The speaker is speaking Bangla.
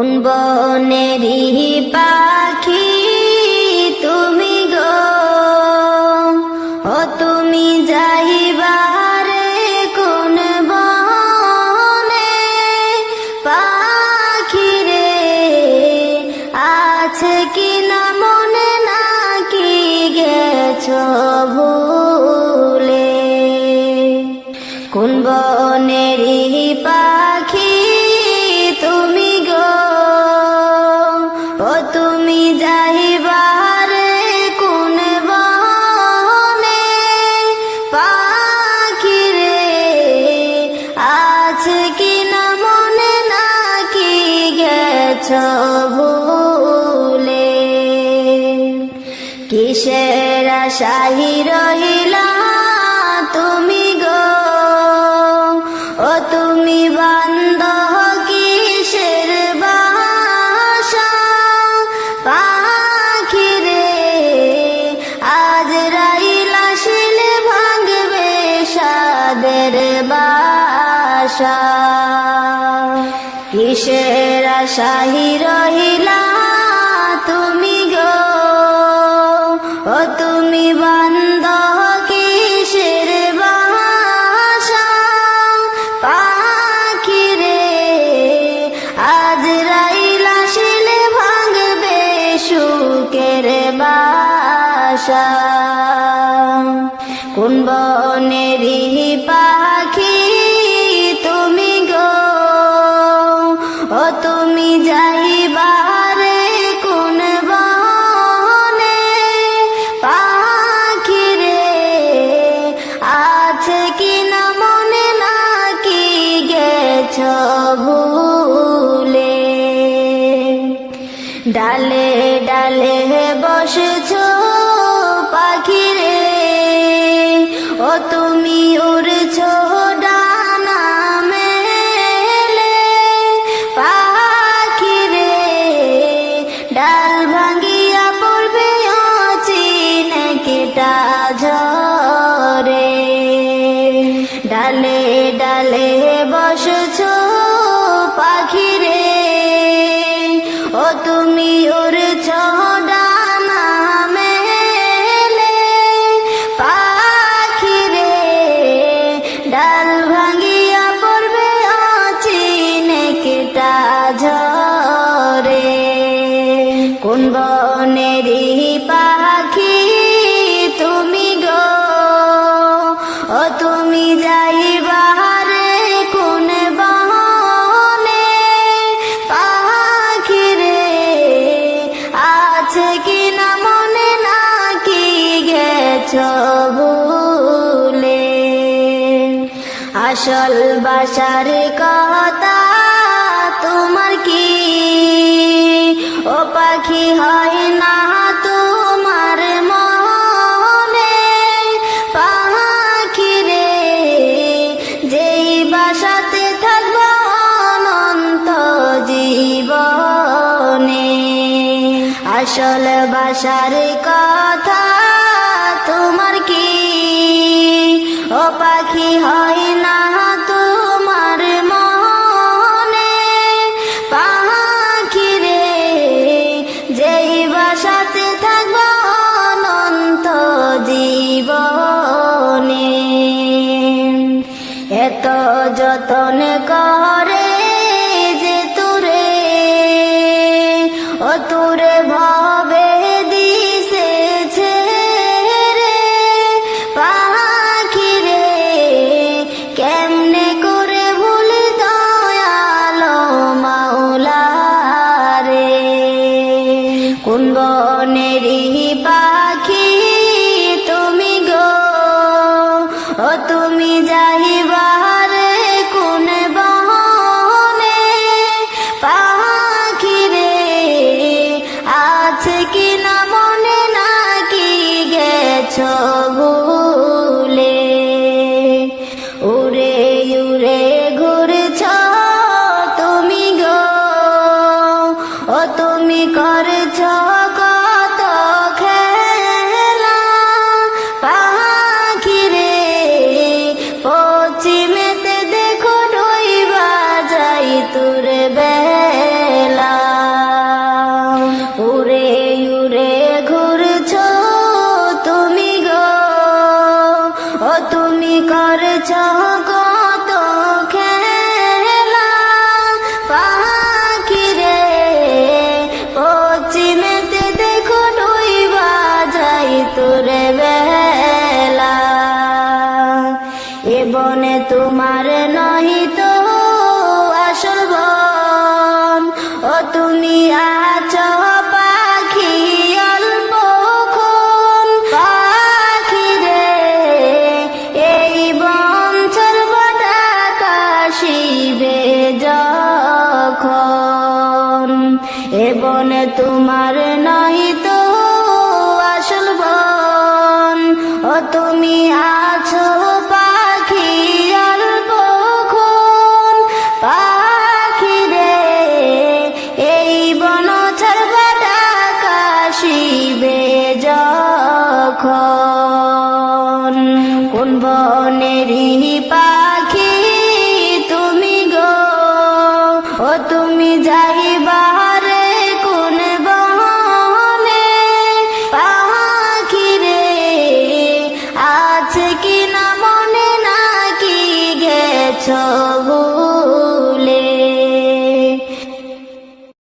কোন বনেরি পাখি তুমি গো। ও তুমি যাইবারে কোন বনে পাখি রে আছে কি না মনে নাকি গেছো ভুলে? কোন বনেরি কিসের আশাহি রহিলা তুমি গো? ও তুমি বান্দ কিসের বাসা পাখি রে আজ রাইলা শিলে ভাঙবে সাদের বাসা। কিসের আশাহি রহিলা কোন বনেরি পাখি তুমি গো? ও তুমি যাইবারে কোন বনে পাখি রে? আছে কি না মনে নাকি গেছ ভুলে? ডালে ডালে বসছ ও তুমি ডানা মেলে পাখি রে ডাল ভাঙ্গিয়া ডালে ডালে পাখি রে ও তুমি উড়ছ আসল বাসার কথা তোমার কি? ও পাখি হয় না তোমার মনে? পাখি রে, যেই বাসাতে থাকব অনন্ত জীবনে। আসল বাসার কথা পাখি হয় না। কোন বনেরি তুমি আছো পাখি অল্প পাখি রে এই বঞ্চর বটা কাশিবে যখন। এ বনে তোমার যখন কোন বনেরই পাখি